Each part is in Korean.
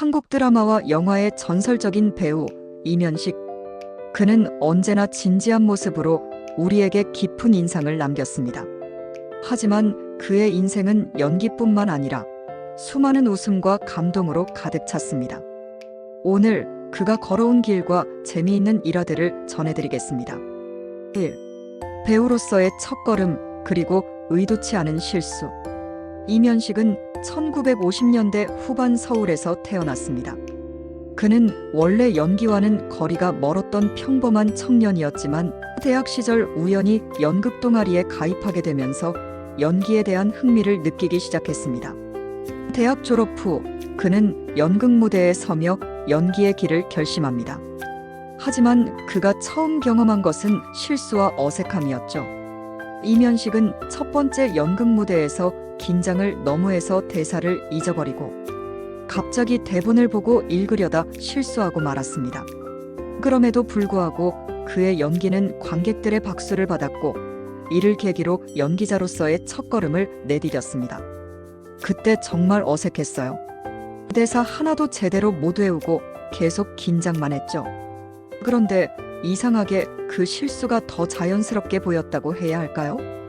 한국 드라마와 영화의 전설적인 배우 이면식. 그는 언제나 진지한 모습으로 우리에게 깊은 인상을 남겼습니다. 하지만 그의 인생은 연기뿐만 아니라 수많은 웃음과 감동으로 가득 찼습니다. 오늘 그가 걸어온 길과 재미있는 일화들을 전해드리겠습니다. 1. 배우로서의 첫걸음 그리고 의도치 않은 실수. 이면식은 1950년대 후반 서울에서 태어났습니다. 그는 원래 연기와는 거리가 멀었던 평범한 청년이었지만 대학 시절 우연히 연극 동아리에 가입하게 되면서 연기에 대한 흥미를 느끼기 시작했습니다. 대학 졸업 후 그는 연극 무대에 서며 연기의 길을 결심합니다. 하지만 그가 처음 경험한 것은 실수와 어색함이었죠. 이면식은 첫 번째 연극 무대에서 긴장을 너무 해서 대사를 잊어버리고 갑자기 대본을 보고 읽으려다 실수하고 말았습니다. 그럼에도 불구하고 그의 연기는 관객들의 박수를 받았고 이를 계기로 연기자로서의 첫걸음을 내디뎠습니다. 그때 정말 어색했어요. 대사 하나도 제대로 못 외우고 계속 긴장만 했죠. 그런데 이상하게 그 실수가 더 자연스럽게 보였다고 해야 할까요?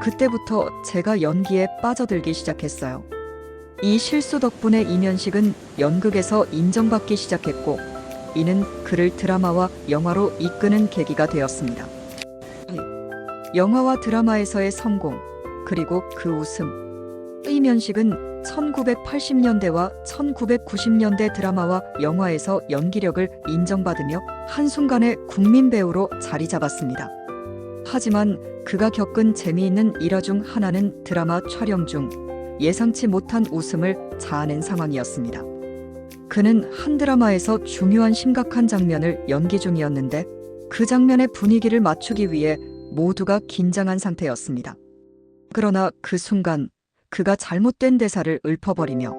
그때부터 제가 연기에 빠져들기 시작했어요. 이 실수 덕분에 이면식은 연극에서 인정받기 시작했고, 이는 그를 드라마와 영화로 이끄는 계기가 되었습니다. 영화와 드라마에서의 성공, 그리고 그 웃음. 이면식은 1980년대와 1990년대 드라마와 영화에서 연기력을 인정받으며 한순간에 국민 배우로 자리 잡았습니다. 하지만 그가 겪은 재미있는 일화 중 하나는 드라마 촬영 중 예상치 못한 웃음을 자아낸 상황이었습니다. 그는 한 드라마에서 중요한 심각한 장면을 연기 중이었는데 그 장면의 분위기를 맞추기 위해 모두가 긴장한 상태였습니다. 그러나 그 순간 그가 잘못된 대사를 읊어버리며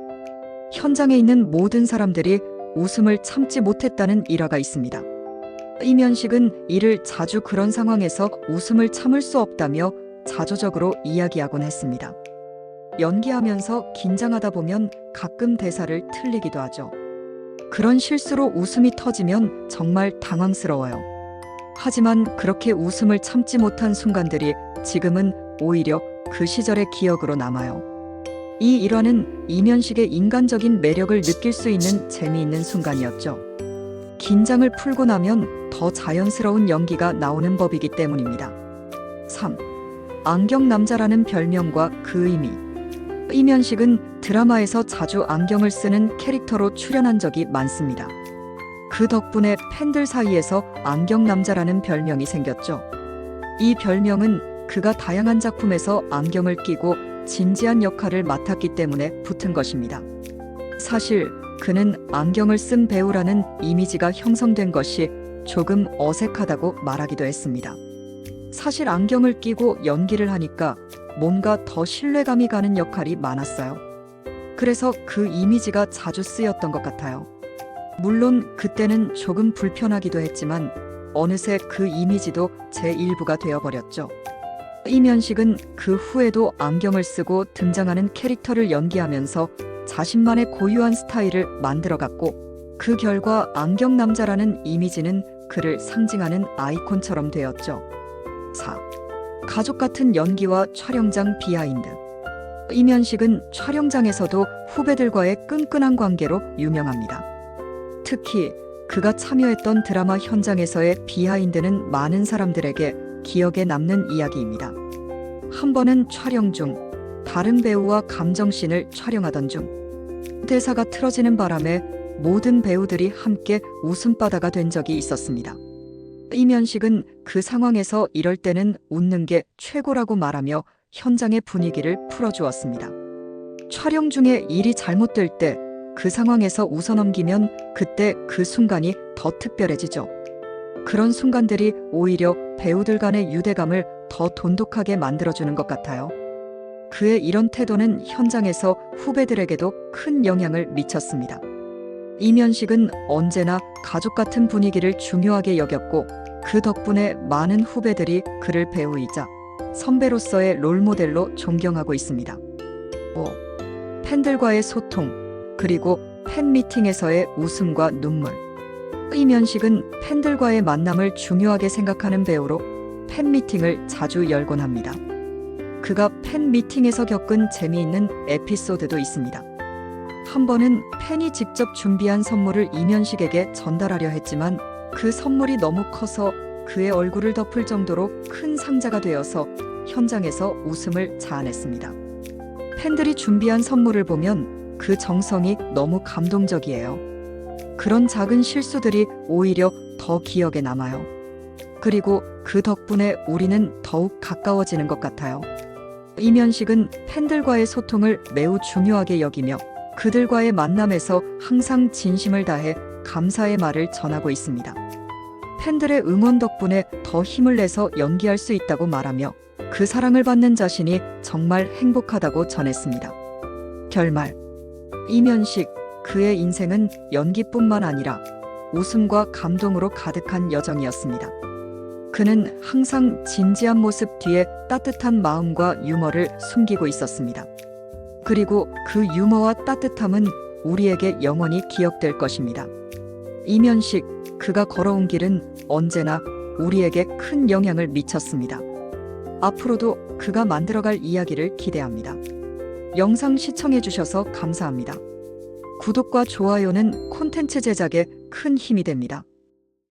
현장에 있는 모든 사람들이 웃음을 참지 못했다는 일화가 있습니다. 이면식은 이를 자주 그런 상황에서 웃음을 참을 수 없다며 자조적으로 이야기하곤 했습니다. 연기하면서 긴장하다 보면 가끔 대사를 틀리기도 하죠. 그런 실수로 웃음이 터지면 정말 당황스러워요. 하지만 그렇게 웃음을 참지 못한 순간들이 지금은 오히려 그 시절의 기억으로 남아요. 이 일화는 이면식의 인간적인 매력을 느낄 수 있는 재미있는 순간이었죠. 긴장을 풀고 나면 더 자연스러운 연기가 나오는 법이기 때문입니다. 3. 안경 남자라는 별명과 그 의미. 이면식은 드라마에서 자주 안경을 쓰는 캐릭터로 출연한 적이 많습니다. 그 덕분에 팬들 사이에서 안경 남자라는 별명이 생겼죠. 이 별명은 그가 다양한 작품에서 안경을 끼고 진지한 역할을 맡았기 때문에 붙은 것입니다. 사실 그는 안경을 쓴 배우라는 이미지가 형성된 것이 조금 어색하다고 말하기도 했습니다. 사실 안경을 끼고 연기를 하니까 뭔가 더 신뢰감이 가는 역할이 많았어요. 그래서 그 이미지가 자주 쓰였던 것 같아요. 물론 그때는 조금 불편하기도 했지만 어느새 그 이미지도 제 일부가 되어버렸죠. 이면식은 그 후에도 안경을 쓰고 등장하는 캐릭터를 연기하면서 자신만의 고유한 스타일을 만들어갔고 그 결과 안경 남자라는 이미지는 그를 상징하는 아이콘처럼 되었죠. 4. 가족 같은 연기와 촬영장 비하인드. 이면식은 촬영장에서도 후배들과의 끈끈한 관계로 유명합니다. 특히 그가 참여했던 드라마 현장에서의 비하인드는 많은 사람들에게 기억에 남는 이야기입니다. 한 번은 촬영 중 다른 배우와 감정씬을 촬영하던 중 대사가 틀어지는 바람에 모든 배우들이 함께 웃음바다가 된 적이 있었습니다. 이면식은 그 상황에서 이럴 때는 웃는 게 최고라고 말하며 현장의 분위기를 풀어주었습니다. 촬영 중에 일이 잘못될 때 그 상황에서 웃어넘기면 그때 그 순간이 더 특별해지죠. 그런 순간들이 오히려 배우들 간의 유대감을 더 돈독하게 만들어주는 것 같아요. 그의 이런 태도는 현장에서 후배들에게도 큰 영향을 미쳤습니다. 이면식은 언제나 가족 같은 분위기를 중요하게 여겼고 그 덕분에 많은 후배들이 그를 배우이자 선배로서의 롤모델로 존경하고 있습니다. 5. 팬들과의 소통, 그리고 팬미팅에서의 웃음과 눈물. 이면식은 팬들과의 만남을 중요하게 생각하는 배우로 팬미팅을 자주 열곤 합니다. 그가 팬미팅에서 겪은 재미있는 에피소드도 있습니다. 한 번은 팬이 직접 준비한 선물을 이면식에게 전달하려 했지만 그 선물이 너무 커서 그의 얼굴을 덮을 정도로 큰 상자가 되어서 현장에서 웃음을 자아냈습니다. 팬들이 준비한 선물을 보면 그 정성이 너무 감동적이에요. 그런 작은 실수들이 오히려 더 기억에 남아요. 그리고 그 덕분에 우리는 더욱 가까워지는 것 같아요. 이면식은 팬들과의 소통을 매우 중요하게 여기며 그들과의 만남에서 항상 진심을 다해 감사의 말을 전하고 있습니다. 팬들의 응원 덕분에 더 힘을 내서 연기할 수 있다고 말하며 그 사랑을 받는 자신이 정말 행복하다고 전했습니다. 결말. 이면식, 그의 인생은 연기뿐만 아니라 웃음과 감동으로 가득한 여정이었습니다. 그는 항상 진지한 모습 뒤에 따뜻한 마음과 유머를 숨기고 있었습니다. 그리고 그 유머와 따뜻함은 우리에게 영원히 기억될 것입니다. 이면식, 그가 걸어온 길은 언제나 우리에게 큰 영향을 미쳤습니다. 앞으로도 그가 만들어갈 이야기를 기대합니다. 영상 시청해주셔서 감사합니다. 구독과 좋아요는 콘텐츠 제작에 큰 힘이 됩니다.